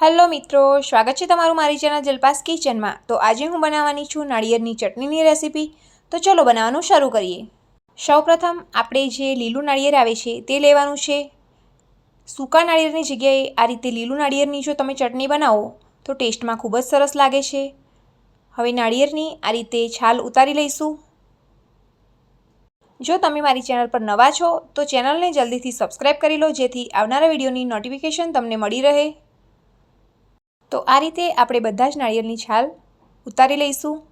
Hello મિત્રો, સ્વાગત છે તમારું મારી ચેનલ જલપાસ કિચનમાં. તો આજે હું બનાવવાની છું નાળિયેરની ચટણીની રેસીપી. તો ચલો બનાવવાનું શરૂ કરીએ. સૌપ્રથમ આપણે જે લીલું નાળિયેર આવે છે તે લેવાનું છે. સૂકા નાળિયેરની જગ્યાએ આ રીતે લીલું નાળિયેરની જો તમે ચટણી બનાવો, તો ટેસ્ટમાં ખૂબ જ સરસ લાગે છે. હવે નાળિયેરની આ રીતે છાલ ઉતારી લઈશું. જો તમે મારી ચેનલ પર નવા છો, તો ચેનલને જલ્દીથી સબસ્ક્રાઈબ કરી લો, જેથી આવનારા વિડીયોની નોટિફિકેશન તમને મળી રહે. તો આ રીતે આપણે બધા જ નાળિયેરની છાલ ઉતારી લઈશું.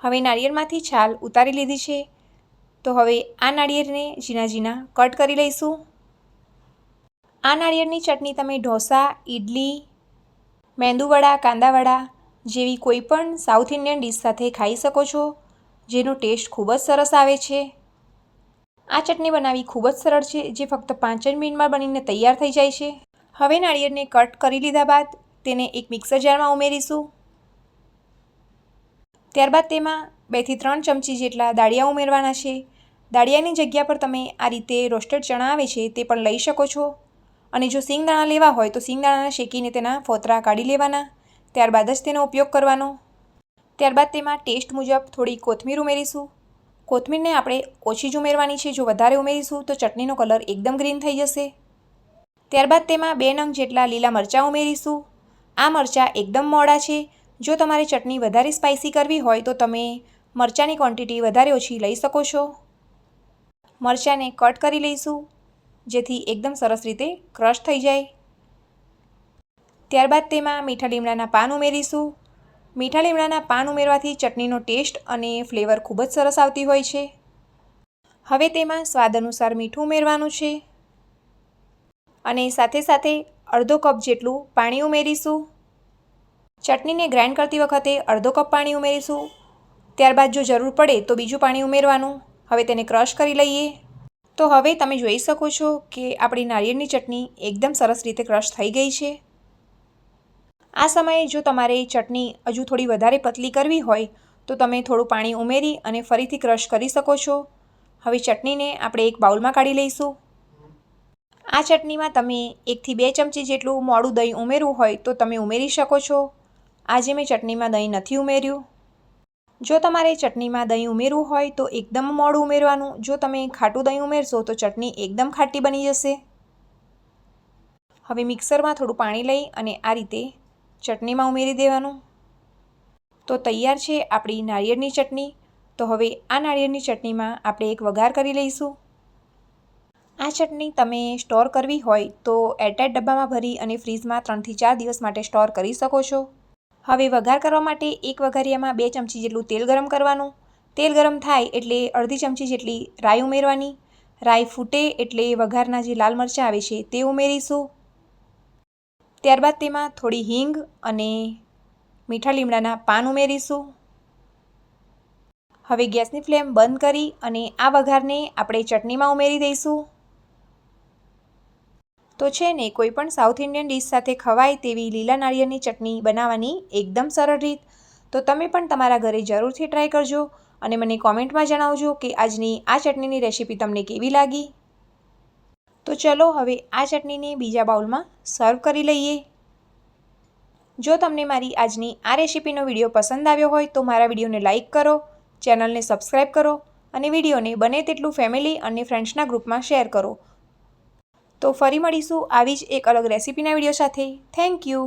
હવે નાળિયેરમાંથી છાલ ઉતારી લીધી છે. તો હવે આ નાળિયેરને ઝીણા ઝીણા કટ કરી લઈશું. આ નાળિયેરની ચટણી તમે ઢોસા ઇડલી મેંદુવડા, કાંદાવડા જેવી કોઈપણ સાઉથ ઇન્ડિયન ડીશ સાથે ખાઈ શકો છો, જેનો ટેસ્ટ ખૂબ જ સરસ આવે છે. આ ચટણી બનાવવી ખૂબ જ સરળ છે, જે ફક્ત પાંચ જ મિનિટમાં બનીને તૈયાર થઈ જાય છે. હવે નાળિયેરને કટ કરી લીધા બાદ તેને એક મિક્સર જારમાં ઉમેરીશું. ત્યારબાદ તેમાં બેથી ત્રણ ચમચી જેટલા દાળિયા ઉમેરવાના છે. દાળિયાની જગ્યા પર તમે આ રીતે રોસ્ટેડ ચણા આવે છે તે પણ લઈ શકો છો. અને જો સિંગદાણા લેવા હોય તો સિંગદાણાના શેકીને તેના ફોતરા કાઢી લેવાના. ત્યારબાદ જ તેનો ઉપયોગ કરવાનો. ત્યારબાદ તેમાં ટેસ્ટ મુજબ થોડી કોથમીર ઉમેરીશું. કોથમીરને આપણે ઓછી જ ઉમેરવાની છે. જો વધારે ઉમેરીશું તો ચટણીનો કલર એકદમ ગ્રીન થઈ જશે. ત્યારબાદ તેમાં બે નંગ જેટલા લીલા મરચાં ઉમેરીશું. આ મરચાં એકદમ મોડા છે. જો તમારે ચટણી વધારે સ્પાઇસી કરવી હોય તો તમે મરચાંની ક્વોન્ટિટી વધારે ઓછી લઈ શકો છો. મરચાંને કટ કરી લઈશું, જેથી એકદમ સરસ રીતે ક્રશ થઈ જાય. ત્યારબાદ તેમાં મીઠા લીમડાના પાન ઉમેરીશું. મીઠા લીમડાના પાન ઉમેરવાથી ચટણીનો ટેસ્ટ અને ફ્લેવર ખૂબ જ સરસ આવતી હોય છે. હવે તેમાં સ્વાદ અનુસાર મીઠું ઉમેરવાનું છે. અને સાથે સાથે અડધો કપ જેટલું પાણી ઉમેરીશું. ચટણીને ગ્રાઇન્ડ કરતી વખતે અડધો કપ પાણી ઉમેરીશું. ત્યારબાદ જો જરૂર પડે તો બીજું પાણી ઉમેરવાનું. હવે તેને ક્રશ કરી લઈએ. તો હવે તમે જોઈ શકો છો કે આપણી નારિયેળની ચટણી એકદમ સરસ રીતે ક્રશ થઈ ગઈ છે. આ સમયે જો તમારે ચટણી હજુ થોડી વધારે પતલી કરવી હોય, તો તમે થોડું પાણી ઉમેરી અને ફરીથી ક્રશ કરી શકો છો. હવે ચટણીને આપણે એક બાઉલમાં કાઢી લઈશું. આ ચટણીમાં તમે એકથી બે ચમચી જેટલું મોડું દહીં ઉમેરવું હોય તો તમે ઉમેરી શકો છો. આજે મેં ચટણીમાં દહીં નથી ઉમેર્યું. જો તમારે ચટણીમાં દહીં ઉમેરવું હોય તો એકદમ મોડું ઉમેરવાનું. જો તમે ખાટું દહીં ઉમેરશો તો ચટણી એકદમ ખાટી બની જશે. હવે મિક્સરમાં થોડું પાણી લઈ અને આ રીતે ચટણીમાં ઉમેરી દેવાનું. તો તૈયાર છે આપણી નારિયેળની ચટણી. તો હવે આ નારિયેળની ચટણીમાં આપણે એક વઘાર કરી લઈશું. આ ચટણી તમે સ્ટોર કરવી હોય તો એરટાઇટ ડબ્બામાં ભરી અને ફ્રીજમાં ત્રણથી ચાર દિવસ માટે સ્ટોર કરી શકો છો. હવે વઘાર કરવા માટે એક વઘારિયામાં બે ચમચી જેટલું તેલ ગરમ કરવાનું. તેલ ગરમ થાય એટલે અડધી ચમચી જેટલી રાઈ ઉમેરવાની. રાઈ ફૂટે એટલે વઘારના જે લાલ મરચાં આવે છે તે ઉમેરીશું. ત્યારબાદ તેમાં થોડી હિંગ અને મીઠા લીમડાના પાન ઉમેરીશું. હવે ગેસની ફ્લેમ બંધ કરી અને આ વઘારને આપણે ચટણીમાં ઉમેરી દઈશું. તો છે ને, કોઈ પણ સાઉથ ઇન્ડિયન ડીશ સાથે ખવાય તેવી લીલા નાળિયેરની ચટણી બનાવવાની એકદમ સરળ રીત. તો તમે પણ તમારા ઘરે જરૂરથી ટ્રાય કરજો અને મને કોમેન્ટમાં જણાવજો કે આજની આ ચટણીની રેસીપી તમને કેવી લાગી. તો ચલો હવે આ ચટણીને બીજા બાઉલમાં સર્વ કરી લઈએ. જો તમને મારી આજની આ રેસીપીનો વીડિયો પસંદ આવ્યો હોય તો મારા વિડીયોને લાઇક કરો, ચેનલને સબસ્ક્રાઈબ કરો અને વિડીયોને બને તેટલું ફેમિલી અને ફ્રેન્ડ્સના ગ્રુપમાં શેર કરો. તો ફરી મળીશું આવી જ એક અલગ રેસીપીના વીડિયો સાથે. Thank you